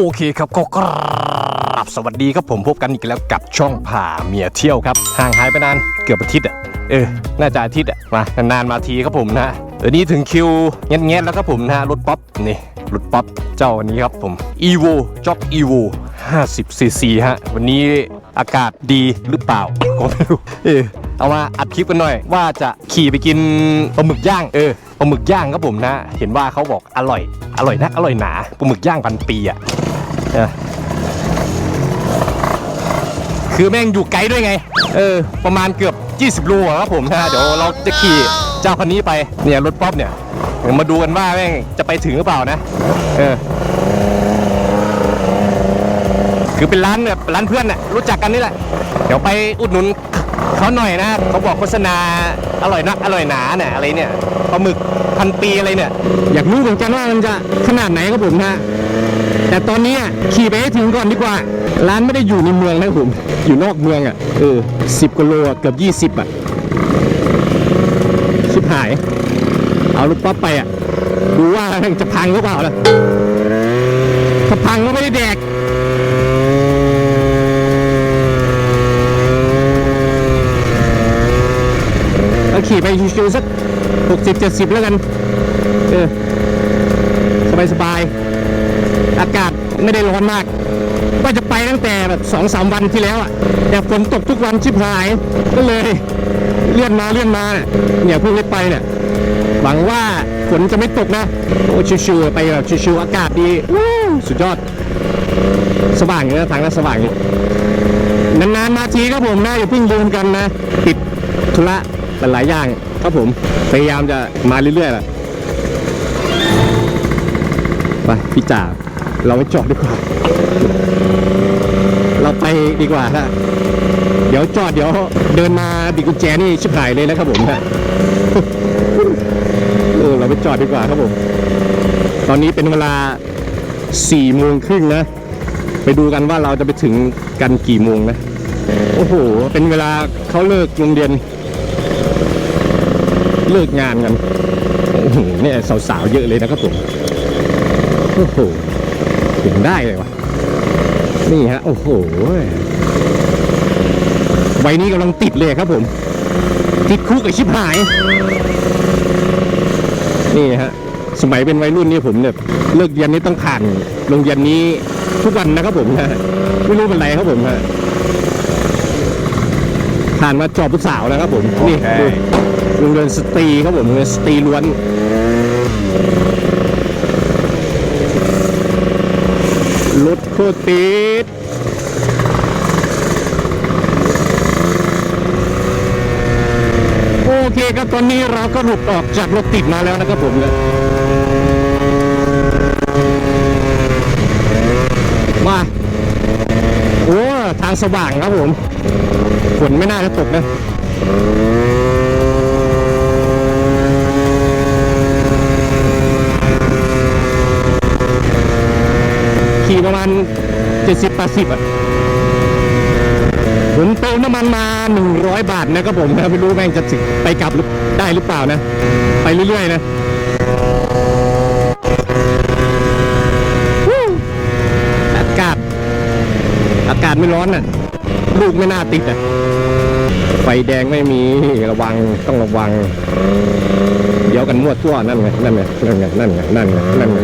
โอเคครับก็กราบสวัสดีครับผมพบกันอีกแล้วกับช่องผ่าเมียเที่ยวครับห่างหายไปนานเกือบอาทิตย์อะเออน่าจะอาทิตย์อะมานานมาทีครับผมนะเออนี่ถึงคิวเงี้ยแล้วครับผมนะรถป๊อปนี่รถป๊อปเจ้าวันนี้ครับผม evo jog evo 50 cc ฮะวันนี้อากาศดีหรือเปล่าก็ไม่รู้เออเอามาอัดคลิปกันหน่อย ว่าจะขี่ไปกินปลาหมึกย่างเออ หมึกย่างครับผมนะ เห็นว่าเขาบอกอร่อย อร่อยนักอร่อยหนาปลาหมึกย่างพันปีอะคือแม่งอยู่ไกลด้วยไง เออ ประมาณเกือบ 20โลอะครับผมนะเดี๋ยวเราจะขี่เจ้าคันนี้ไปเนี่ยรถป๊อปเนี่ยเดี๋ยวมาดูกันว่าแม่งจะไปถึงหรือเปล่านะ เออ คือเป็นร้านแบบร้านเพื่อนน่ะรู้จักกันนี่แหละ เดี๋ยวไปอุดหนุน เขาหน่อยนะเขาบอกโฆษณาอร่อยนักอร่อยหนาเนี่ยอะไรเนี่ยปลาหมึกพันปีอะไรเนี่ยอยากรู้เหมือนกันว่ามันจะขนาดไหนครับผมนะแต่ตอนนี้ขี่ไปให้ถึงก่อนดีกว่า ร้านไม่ได้อยู่ในเมืองนะผม อยู่นอกเมืองอะเออสิบกิโลเกือบยี่สิบอะชิบหาย เอารถป๊อปไปอะดูว่าจะพังหรือเปล่าล่ะถ้าพังก็ไม่ได้แดก เรา ขี่ไปชิวๆสักหกสิบเจ็ดสิบแล้วกัน เออ สบายสบายๆอากาศไม่ได้ร้อนมากว่าจะไปตั้งแต่แบบสองสามวันที่แล้วอะ แต่ฝนตกทุกวันชิบหาย ก็เลยเลื่อนมาเลื่อนมา เนี่ยเพิ่งได้ไปเนี่ย หวังว่าฝนจะไม่ตกนะ โอ้ชิวๆไปแบบชิวๆอากาศดีสุดยอด สว่างเลยนะทางนั้นสว่างเลยนานๆมาทีครับผมนะอย่าเพิ่งลืมกันนะ ติดธุระ หลายๆอย่างครับผมพยายามจะมาเรื่อยๆแหละไปพี่จ่าเราไปจอดดีกว่า เราไปดีกว่าฮะเดี๋ยวจอดเดี๋ยวเดินมาดิดกุญแจนี่ชิบหายเลยนะครับผมฮะเออเราไปจอดดีกว่าครับผม ตอนนี้เป็นเวลาสี่โมงครึ่งนะ ไปดูกันว่าเราจะไปถึงกันกี่โมงนะ โอ้โห เป็นเวลาเขาเลิกโรงเรียน เลิกงานกันโอ้โหเนี่ยสาวๆเยอะเลยนะครับผมโอ้โหเห็นได้เลยวะนี่ฮะโอ้โหวัยนี้กำลังติดเลยครับผม ติดคุกกับชิบหาย นี่ฮะสมัยเป็นวัยรุ่นนี่ผมเนี่ยเลิกเรียนนี่ต้องผ่านโรงเรียนนี้ทุกวันนะครับผมนะไม่รู้เป็นไรครับผมฮะผ่านมาจอบผู้สาวนะครับผมนี่ดู โรงเรียนสตรีครับผมโรงเรียนสตรีล้วนรถโคตรติดโอเคครับตอนนี้เราก็หลุดออกจากรถติดมาแล้วนะครับผมเนี่ยมาโอ้ทางสว่างครับผมฝนไม่น่าจะตกนะ ขี่ประมาณ 70-80 อะผมเติมน้ำมันมา 100 บาทนะครับผมนะไม่รู้แม่งจะถึงไปกลับหรือได้หรือเปล่านะ ไปเรื่อย ๆ นะอากาศ อากาศไม่ร้อนน่ะ ลูกไม่น่าติดอะ ไฟแดงไม่มีระวังต้องระวัง เดี๋ยวกันมั่วตัวนั่นไงนั่นไงนั่นไงนั่นไงนั่นไงนั่นไง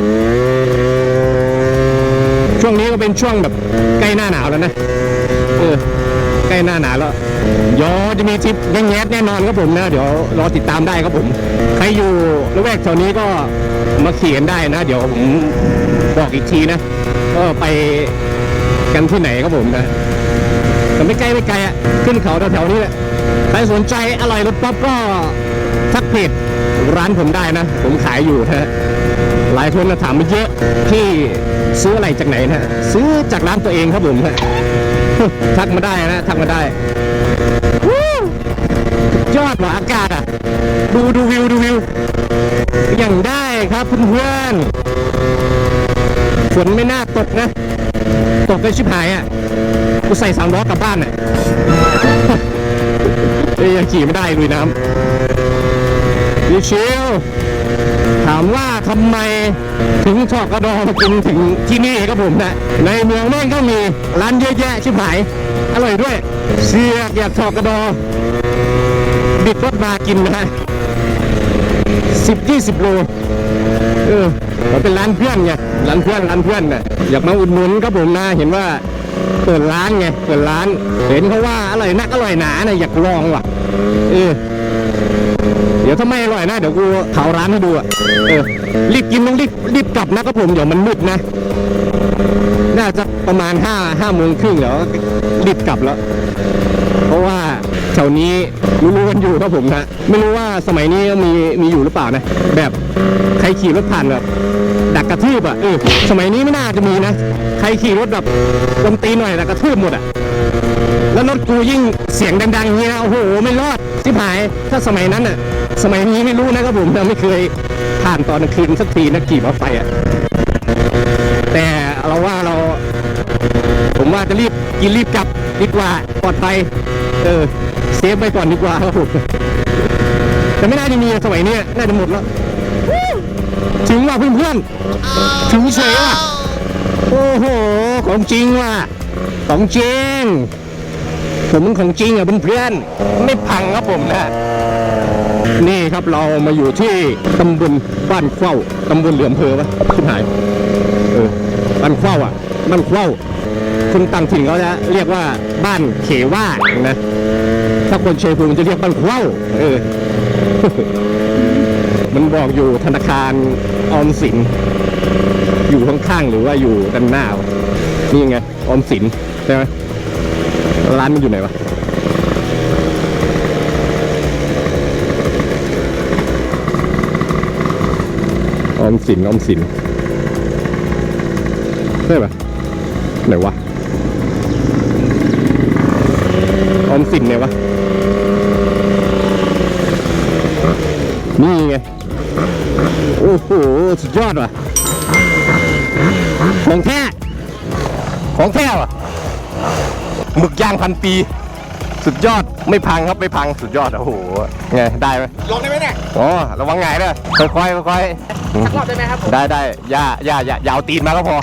ช่วงนี้ก็เป็นช่วงแบบใกล้หน้าหนาวแล้วนะเออใกล้หน้าหนาวแล้วเดี๋ยวจะมีทริปแง่ๆแน่นอนครับผมนะ เดี๋ยวรอติดตามได้ครับผม ใครอยู่ละแวกแถวนี้ก็มาเขี่กันได้นะ เดี๋ยวผมบอกอีกทีนะ ก็ไปกันที่ไหนครับผมนะแต่ไม่ไกลไม่ไกลอะขึ้นเขาแถวๆนี้แหละใครสนใจอร่อยรสป๊อปก็ทักเพจร้านผมได้นะ ผมขายอยู่นะหลายคนนะถามมาเยอะที่ ซื้ออะไรจากไหนนะฮะซื้อจากร้านตัวเองครับผมฮะทักมาได้นะทักมาได้วู้ยอดว่ะอากาศอะ ดูดูวิวดูวิว อย่างได้ครับเพื่อนๆฝนไม่น่าตกนะ ตกไปชิบหายอะ กูใส่สามล้อกลับบ้านอะเอ้ยยังขี่ไม่ได้ลุยน้ำดิชิวถามว่า ทำไมถึงชอบกระดองมากินถึงที่นี่ครับผมนะในเมืองแม่งก็มีร้านเยอะแยะชิบหายอร่อยด้วย เสียกอยากชอบกระดอบิดรถมากินนะฮะสิบยี่สิบโลเออมันเป็นร้านเพื่อนไงร้านเพื่อนร้านเพื่อนน่ะอยากมาอุดหนุนครับผมนะเห็นว่าเปิดร้านไงเปิดร้าน เห็นเขาว่าอร่อยนักอร่อยหนานะอยากลองว่ะเออ เดี๋ยวถ้าไม่อร่อยนะ เดี๋ยวกูเผาร้านให้ดูอะเออรีบกินต้องรีบรีบกลับนะครับผมเดี๋ยวมันมืดนะ น่าจะประมาณห้าห้าโมงครึ่งเดี๋ยวรีบกลับแล้ว เพราะว่าแถวนี้รู้ๆกันอยู่ครับผมนะไม่รู้ว่าสมัยนี้มีมีอยู่หรือเปล่านะ แบบใครขี่รถผ่านแบบดักกระทืบอะเออสมัยนี้ไม่น่าจะมีนะ ใครขี่รถแบบดนตรีหน่อยดักกระทืบหมดอะแล้วรถกูยิ่งเสียงดังๆอย่างนี้นะโอ้โหไม่รอด ที่หาย ถ้าสมัยนั้นอะ สมัยนี้ไม่รู้นะครับผมเราไม่เคยผ่านตอนกลางคืนสักทีนะขี่มอเตอร์ไซค์อะ แต่เราว่าเรา ผมว่าจะรีบกินรีบกลับดีกว่าปลอดภัย เออเซฟไปก่อนดีกว่าครับผมแต่ไม่น่าจะมีสมัยนี้น่าจะหมดแล้วถึงว่าเพื่อนๆถึงเฉยว่ะโอ้โห ของจริงว่ะของจริง ผมมันของจริงอะเพื่อนๆไม่พังครับผมนะ นี่ครับเรามาอยู่ที่ตำบลบ้านเข้าตำบลเหลือมเพอปะชิบหายเออบ้านเข้าอะบ้านเข้าคนต่างถิ่นเขาจะเรียกว่าบ้านเขว่านะถ้าคนเชียงภูมิจะเรียกบ้านเข้าเออมันบอกอยู่ธนาคารออมสิน อยู่ข้างๆหรือว่าอยู่ด้านหน้านี่ไงออมสินใช่ไหม ร้านมันอยู่ไหนวะออมสินออมสินใช่ปะไหนวะออมสินไหนวะนี่ไง โอ้โห สุดยอดว่ะ ของแท้ ของแท้ว่ะ หมึกย่างพันปี สุดยอดไม่พังครับไม่พังสุดยอดโอ้โหไงได้ไหมลงได้ไหมเนี่ยอ๋อระวังไงเด้อค่อยๆค่อยสักรอบได้ไหมครับผมๆได้ได้อย่าอย่าอย่าอย่าเอาตีนมาก็พอ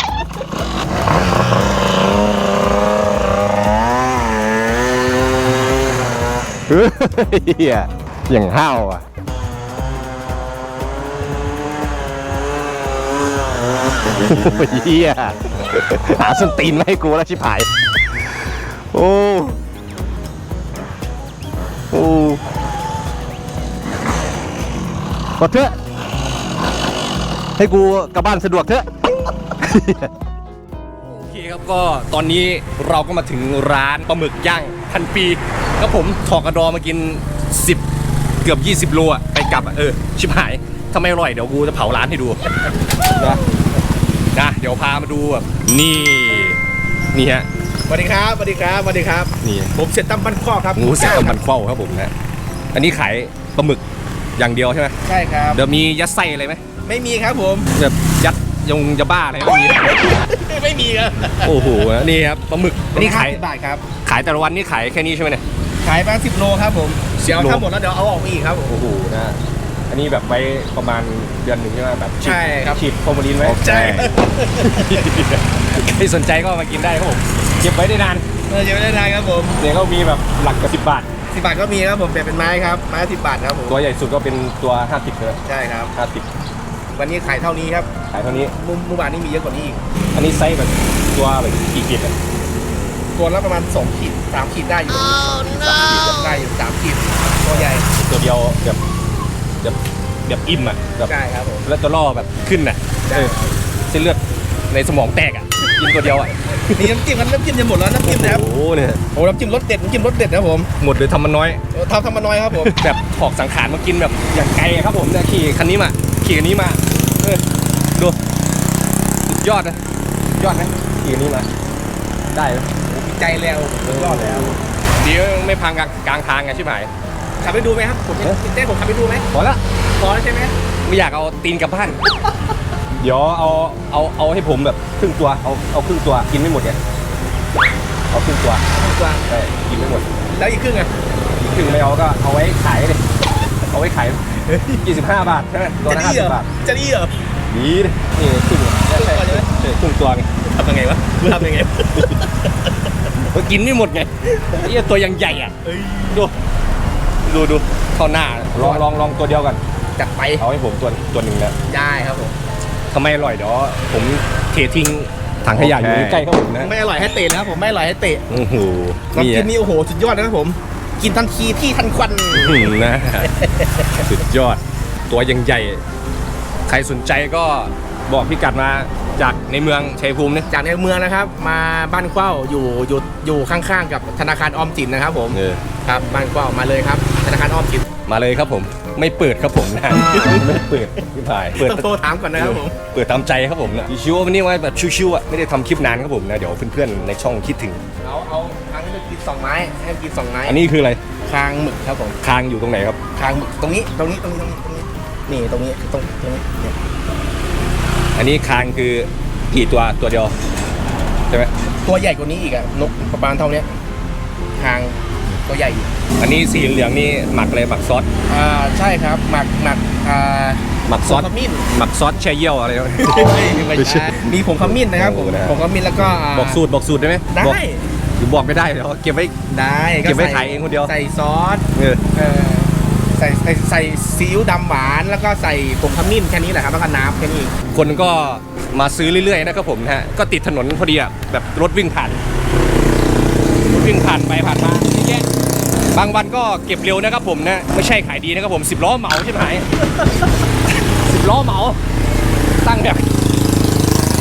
เฮ้ยอย่างห้าวอะ โอ้ยเฮียหาส้นตีนมาให้กูแล้วชิบหาย โอ้โอ้กดเถอะให้กูกลับบ้านสะดวกเถอะโอเคครับก็ตอนนี้เราก็มาถึงร้านปลาหมึกย่างพันปีก็ผมถอกกระดอมากิน 10 เกือบ 20 โลอะไปกลับอะเออ ชิบหายถ้าไม่อร่อยเดี๋ยวกูจะเผาร้านให้ดูนะนะเดี๋ยวพามาดูแบบนี่นี่ฮะส วัสดีครับสวัสดีครับสวัสดีครับนี่ผมเสร็จตั้มบันข้อครับหมูเสียบมันเข้าครับผมนะอันนี้ขายปลาหมึกอย่างเดียวใช่ไหมใช่ครับเดี๋ยวมียัดไส้อะไรไหมไม่มีครับผมแบบยัดยงยาบ้าอะไรไม่มีไม่มีครับโอ้โหนี่ครับปลาหมึกอันนี้ขายสิบบาทครับขายแต่ละวันนี่ขายแค่นี้ใช่ไหมเนี่ยขายมาสิบโลครับผมเดี๋ยว10โลถ้าหมดแล้วเดี๋ยวเอาออกมาอีกครับผมโอ้โหนะ อันนี้แบบไว้ประมาณเดือนหนึ่งใช่ไหมแบบฉีดใช่ครับ ฉีดฟอร์มาลินไว้ใช่ ใครสนใจก็มากินได้ครับผมเก็บไว้ได้นานเออยังไม่ได้ทานครับผมเนี่ยก็มีแบบหลักกว่าสิบบาท สิบบาทก็มีครับผมเปลี่ยนเป็นไม้ครับไม้สิบบาทครับผมตัวใหญ่สุดก็เป็นตัว50เลยใช่ครับ50วันนี้ขายเท่านี้ครับขายเท่านี้ มุมเมื่อวานนี้มีเยอะกว่านี้อีกอันนี้ไซส์แบบตัวแบบกี่ขีดอะตัวละประมาณสองขีดสามขีดได้อยู่สามขีดได้อยู่สามขีดตัวใหญ่ ตัวเดียวแบบ แบบแบบอิ่มอะแบบใช่ครับผม แล้วตัวล่อแบบขึ้นอะใช่ เออเส้นเลือดในสมองแตกอะกินตัวเดียวอะนี่น้ำจิ้มกันน้ำจิ้มจะหมดแล้วน้ำจิ้มนะครับโอ้โหเนี่ยโอ้น้ำจิ้มรสเด็ดน้ำจิ้มรสเด็ดนะครับผมหมดเลยทำมันน้อยทำทำมาน้อยครับผมแบบถอกสังขารมากินแบบอย่างไกลอะครับผมเนี่ยขี่คันนี้มา ขี่คันนี้มาเออดูสุดยอดนะสุดยอดนะขี่คันนี้มาได้ไหมดีใจแล้วสุดยอดแล้ว ดีว่าไม่พังกลางกลางทางไงใช่ไหม ขับไปดูไหมครับผมเต้ผมขับไปดูไหมพอละพอแล้วใช่ไหมไม่อยากเอาตีนกลับบ้าน เดี๋ยวเอาเอาเอาให้ผมแบบครึ่งตัวเอาเอาครึ่งตัวกินไม่หมดเนี่ยเอาครึ่งตัวกว่าใช่กินไม่หมดแล้วอีกครึ่งอะอีกครึ่งไม่เอาก็เอาไว้ขายเลยเอาไว้ขาย25 บาทใช่ไหมตัวละจะดีเหร50อบาทจะดีเหรอดีดินี่ครึ่งใช่ใช่ครึ่งตัวใช่ไหมใช่ครึ่งตัวไงทำยังไงวะมึงทำยังไงเฮ้ยกินไม่หมดไงไอ้เหี้ยตัวยังใหญ่อะเอ้ยดู ดูดูเข้าหน้าลองลองลองตัวเดียวกันจัดไปเอาให้ผมตัวตัวหนึ่งแล้วได้ครับผมทำไมอร่อยเดี๋ยวผมเททิ้งถังขยะอยู่ใกล้ๆครับผมนะไม่อร่อยให้เตะนะครับผมไม่อร่อยให้เตะโอ้โหน้ำนี่จิ้มนี่โอ้โหสุดยอดนะครับผม กินทันทีที่ทันควันหืมนะสุดยอด ตัวยังใหญ่ ใครสนใจก็บอกพี่กัดมาจากในเมืองชัยภูมิเนี่ยจากในเมืองนะครับ มาบ้านเข้าอยู่อยู่อยู่ข้างๆ กับธนาคารออมสินนะครับผมเออครับบ้านเข้ามาเลยครับ ธนาคารออมสินมาเลยครับผม ไม่เปิดครับผมนะ ไม่เปิดพี่พายเปิด ต้องโทรถามก่อนนะครับผม เปิดตามใจครับผมนะชิวๆวันนี้ไว้แบบชิวๆอะไม่ได้ทำคลิปนานครับผมนะ เดี๋ยวเพื่อนๆในช่องคิดถึง เอาเอาคางให้มันกินสองไม้ให้มันกินสองไม้อันนี้คืออะไรคางหมึกครับผมคางอยู่ตรงไหนครับ คางหมึกตรงนี้ตรงนี้ตรงนี้ตรงนี้ตรงนี้นี่ตรงนี้ตรงตรงนี้เนี่ยอันนี้คางคือกี่ตัวตัวเดียวใช่ไหมตัวใหญ่กว่านี้อีกอะนกประมาณเท่าเนี้ยคาง ตัวใหญ่อีกอันนี้สีเหลืองนี่หมักเลยหมักซอสอ่าใช่ครับหมักหมักอ่าหมักซอสผงขมิ้นหมักซอสแช่เยี่ยวอะไรครับไม่ใช่มีผงขมิ้นนะครับผมโอ้นะผงขมิ้นแล้วก็าบอกสูตรบอกสูตรได้ไหมได้บอกหรือบอกไม่ได้เดี๋ยวเก็บไว้ได้เก็บไว้ใส่ขายเองคนเดียวใส่ซอสเออเออใส่ใส่ใส่ซีอิ๊วดำหวานแล้วก็ใส่ผงขมิ้นแค่นี้แหละครับแล้วก็น้ำแค่นี้เองคนก็มาซื้อเรื่อยๆนะครับผมนะฮะก็ติดถนนพอดีอะแบบรถวิ่งผ่านรถวิ่งผ่านไปผ่านมาเยอะแยะบางวันก็เก็บเร็วนะครับผมนะ ไม่ใช่ขายดีนะครับผมสิบล้อเหมาใช่ไหมสิบล้อเหมา ตั้งแบบ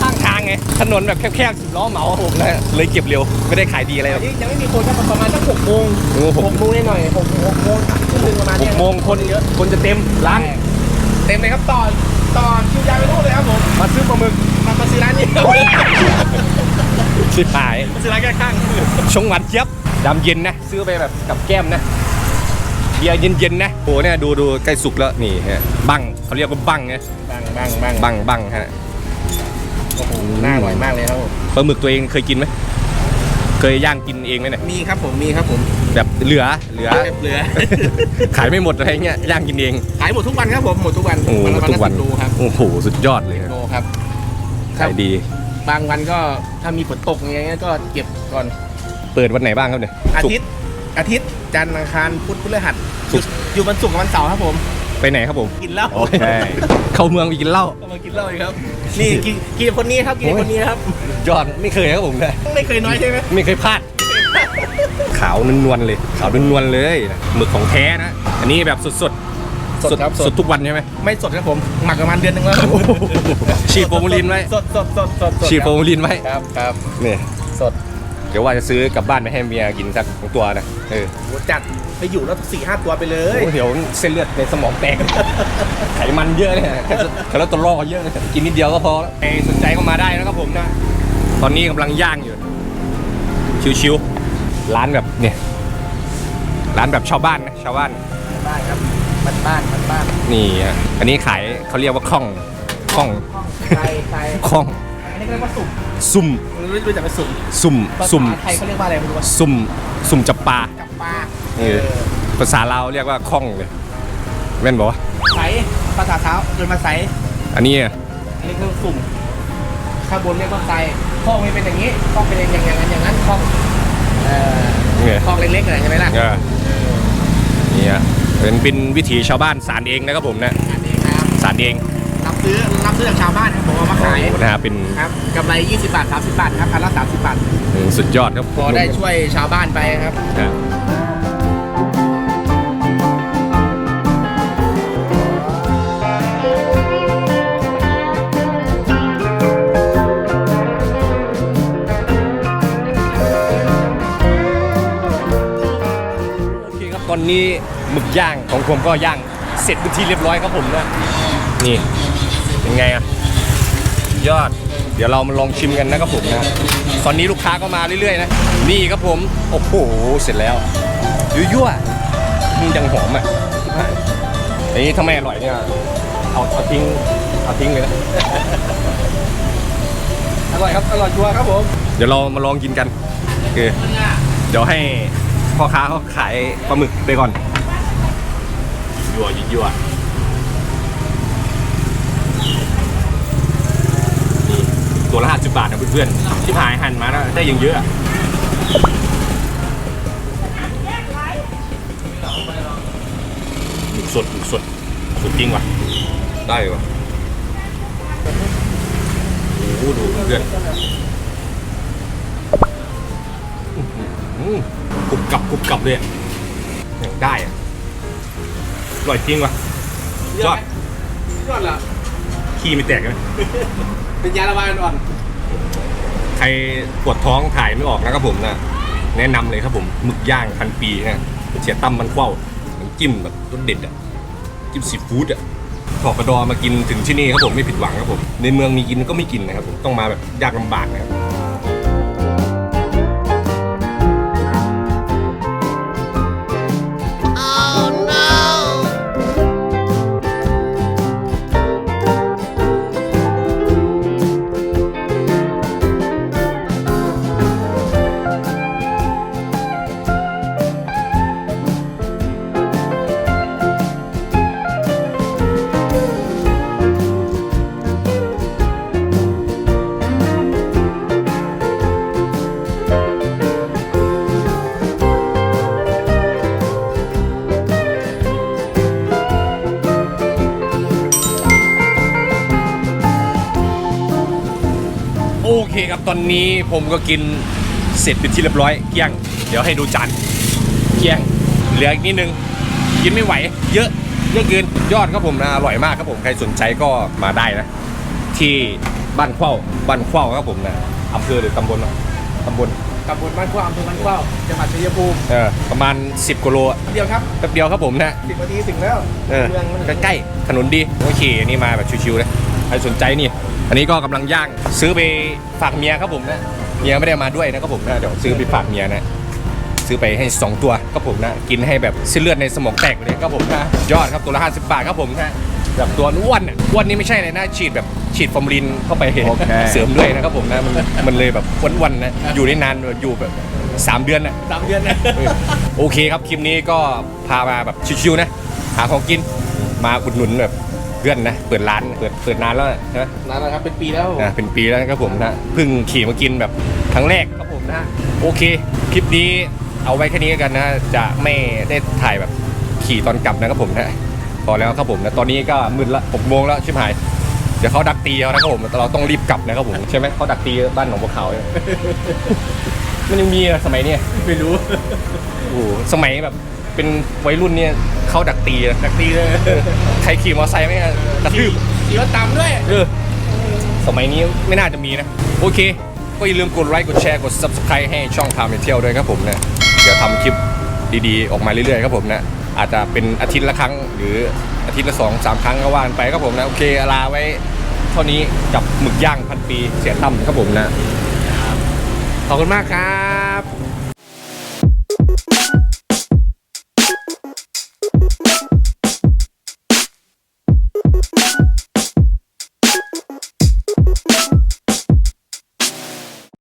ข้างทางไงถนนแบบแคบๆสิบล้อเหมาครับผมนะฮะเลยเก็บเร็วไม่ได้ขายดีอะไรหรอกอันนี้ยังไม่มีคนครับประมาณสักหกโมงโอ้โห หกโมงหน่อยๆหกหกโมงนิดนึงประมาณหเนี้กยโมงคนเยอะคนจะเต็มร้าน เต็มเลยครับตอนตอนคิวยาวไปนู่นเลยครับผมมาซื้อปลาหมึกมามาซื้อร้านนี้ชิบหาย มาซื้อร้านข้างชงหวานเจี๊ยบ ดำเย็นนะ ซื้อไปแบบกับแก้มนะเบียร์เย็นๆนะโอ้เนี่ยดูดูใกล้สุกแล้วนี่ฮะบังเขาเรียกว่าบังไงๆบ้างบ้างบ้างบังบังฮะโอ้โหน่าอร่อยมากเลยครับผมปลาหมึกตัวเองเคยกินไหมเคยย่างกินเองไหมเนี่ยมีครับผมมีครับผมแบบเหลือเหลือเหลือ ขายไม่หมดอะไรเงี้ยย่างกินเอง ขายหมดทุกวันครับผมหมดทุกวันโอ้โหวันละทุกวันสิบโลครับโอ้โหสุดยอดเลยโลครับ ขายดี บางวันก็ถ้ามีฝนตกอย่างเงี้ยก็เก็บก่อน เปิดวันไหนบ้างครับเนี่ยอาศุกทิตร์ย์ อาทิตย์ จันทร์อังคารพุธพฤหัสหศุยุกดร์อยู่วันศุกร์กับวันเสาร์ครับผม ไปไหนครับผม กินเหล้าโอเคเข้าเมืองไปกินเหล้าก็มากินเหล้าอีกครับ นี่กินกินกับคนนี้ครับ กินกับคนนี้ครับ ยอดไม่เคยครับผมนะไม่เคยน้อยใช่ไหมไม่เคยพลาด ขาวนวลๆเลย ขาวนวลๆเลยหมึกของแท้นะ อันนี้แบบสดๆสดครับสสดดทุกวันใช่ไหมไม่สดครับผม หมักประมาณเดือนหนึงแล้วครับผมฉีดโฟร์มูลินไว้สดสดสดสดสดฉีดโฟร์มูลินไว้ครับครับนี่สด เดี๋ยวว่าจะซื้อกลับบ้านไปให้เมียกินสักสองตัวนะเออโหจัดไปอยู่แล้วสี่ห้าตัวไปเลย โอ้เดี๋ยวเส้นเลือดในสมองแตก ไขมันเยอะเนี่ยคอเลสเตอรอลเยอะเลยกินนิดเดียวก็พอแล้วใครสนใจก็มาได้นะครับผมนะ ตอนนี้กำลังย่างอยู่ ชิวๆ ร้านแบบเนี่ย ร้านแบบชาวบ้านนะชาวบ้าน บ้านครับบ้านบ้านบ้านบ้านนี่ฮะอันนี้ขายเขาเรียกว่าข้องข้องไทยไทยข้องอันนี้ เรียกว่าสุ่มซุ่มรู้รู้จักเป็นสุ่มซุ่มภาซุ่มษาไทยเขาเรียกว่าอะไรไม่รู้ว่าซุ่มซุ่มจับปลาจับปลาเออภาษาลาวเรียกว่าข้องเลยแม่นบอกว่าใสภาษาเท้าเดินมาใสอันนี้อะอันนี้คือสุ่มข้างบนเรียกว่าใสข้องมันเป็นอย่างนี้ข้องเป็นอย่างอย่างนั้นอย่างนั้นข้องเอ่อเนี่ยข้องเล็กๆอะไรใช่ไหมล่ะเออนี่ฮะเป็นเป็นวิถีชาวบ้านสารเองนะครับผมนะอันนี้ครับสารเองรับ ซื้อรับซื้อจากชาวบ้านครับผมเอามาขายนะครับเป็นครับกำไร 20 บาท 30 บาทครับอันละ 30 บาท สุดยอดครับพอได้ช่วยชาวบ้านไปครับโอเคครับตอนนี้หมึกย่างของผมก็ย่างเสร็จเป็นที่เรียบร้อยครับผมนะนี่ เป็นไงอะยอด เดี๋ยวเรามาลองชิมกันนะครับผมนะตอนนี้ลูกค้าก็มาเรื่อยๆนะ นี่ครับผม โอ้โห เสร็จแล้ว ยั่วๆมันยังหอมอะอันนี้ถ้าไม่อร่อยเนี่ย เอาเอาทิ้ง เอาทิ้งเลยนะ อร่อยครับ อร่อยชัวร์ครับผม เดี๋ยวเรามาลองกินกันโอเคเดี๋ยวให้พ่อค้าเขาขายปลาหมึกไปก่อนยั่วยั่ว สิบบาทนะเพื่อนๆที่หายหั่นมาแล้วได้ยังเยอะอะหมึกสดหมึกสดสดจริงว่ะ ได้ว่ะโอ้โหดูเพื่อนอืมกรุบกรับกรุบกรับเลยอะอย่างได้อะอร่อยจริงว่ะยอดยอดละขี้ไม่แตกเลยเป็นยาระบายอ่อน ใครปวดท้องถ่ายไม่ออกนะครับผมนะแนะนำเลยครับผมหมึกย่างพันปีฮะเสียตั้มมันเข้าน้ำจิ้มแบบรสเด็ดอะจิ้มซีฟู้ดอะถอกระดอมากินถึงที่นี่ครับผมไม่ผิดหวังครับผมในเมืองมีกินก็ไม่กินนะครับผมต้องมาแบบยากลำบากนะครับ ตอนนี้ผมก็กินเสร็จเป็นที่เรียบร้อยเกลี้ยง เดี๋ยวให้ดูจานเกลี้ยงเหลืออีกนิดนึงกินไม่ไหว เยอะเยอะเกินยอดครับผมนะอร่อยมากครับผมใครสนใจก็มาได้นะ ที่บ้านเข้าบ้านเข้าครับผมนะอำเภอหรือตำบลวะตำบลๆตำบลบ้านขว้าวอำเภอบ้านขว้าวจังหวัดชัยภูมิเออประมาณ 10กิโลอะเดียวครับแป๊บเดียวครับผมนะสิบนาทีถึงแล้วเออเมืองมันใกล้ๆถนนดีโอเคอันนี้มาแบบชิวๆนะใครสนใจนี่ อันนี้ก็กำลังย่างซื้อไปฝากเมียครับผมนะเมียไม่ได้มาด้วยนะครับผมนะเดี๋ยวซื้อไปฝากเมียนะซื้อไปให้ 2 ตัวครับผมนะกินให้แบบเส้นเลือดในสมองแตกเลยครับผมนะยอดครับตัวละ50บาทครับผมนะแบบตัวอ้วนอะอ้วนนี่ไม่ใช่เลยนะฉีดแบบฉีดฟอร์มลินเข้าไปโอเคเสริมด้วยนะครับผมนะมันมันเลยแบบอ้วนๆนะอยู่ได้นานอยู่แบบสามเดือนนะสามเดือนนะโอเคครับคลิปนี้ก็พามาแบบชิวๆนะหาของกินมาอุดหนุนแบบ เพื่อนนะเปิดร้านเปิดเปิดนานแล้วนะใช่ไหมนานแล้วครับเป็นปีแล้วนะเป็นปีแล้วนะครับผมนะเพิ่งขี่มากินแบบครั้งแรกครับผมนะโอเคคลิปนี้เอาไว้แค่นี้กันนะจะไม่ได้ถ่ายแบบขี่ตอนกลับนะครับผมนะพอแล้วครับผมนะตอนนี้ก็มืดละหกโมงแล้วชิบหายเดี๋ยวเขาดักตีเรานะครับผมเราต้องรีบกลับนะครับผมใช่ไหมเขาดักตีบ้านหนองบัวขาวเนี่ยมันยังมีอะสมัยเนี้ยไม่รู้โอ้โหสมัยแบบ เป็นวัยรุ่นเนี่ยเขาดักตีอะดักตีเลยใครขี่มอเตอร์ไซค์ไม่งั้นกระทืบขี่รถตามด้วยเออสมัยนี้ไม่น่าจะมีนะ โอเค ก็อย่าลืมกดไลค์กดแชร์กด subscribe ให้ช่องพาไปเที่ยวด้วยครับผมนะเดี๋ยวทำคลิปดีๆ ออกมาเรื่อยๆครับผมนะอาจจะเป็นอาทิตย์ละครั้ง หรืออาทิตย์ละสองสามครั้งก็ว่ากันไปครับผมนะโอเคลาไว้เท่านี้กับหมึกย่างพันปีเสียตั้มครับผมนะขอบคุณมากครับ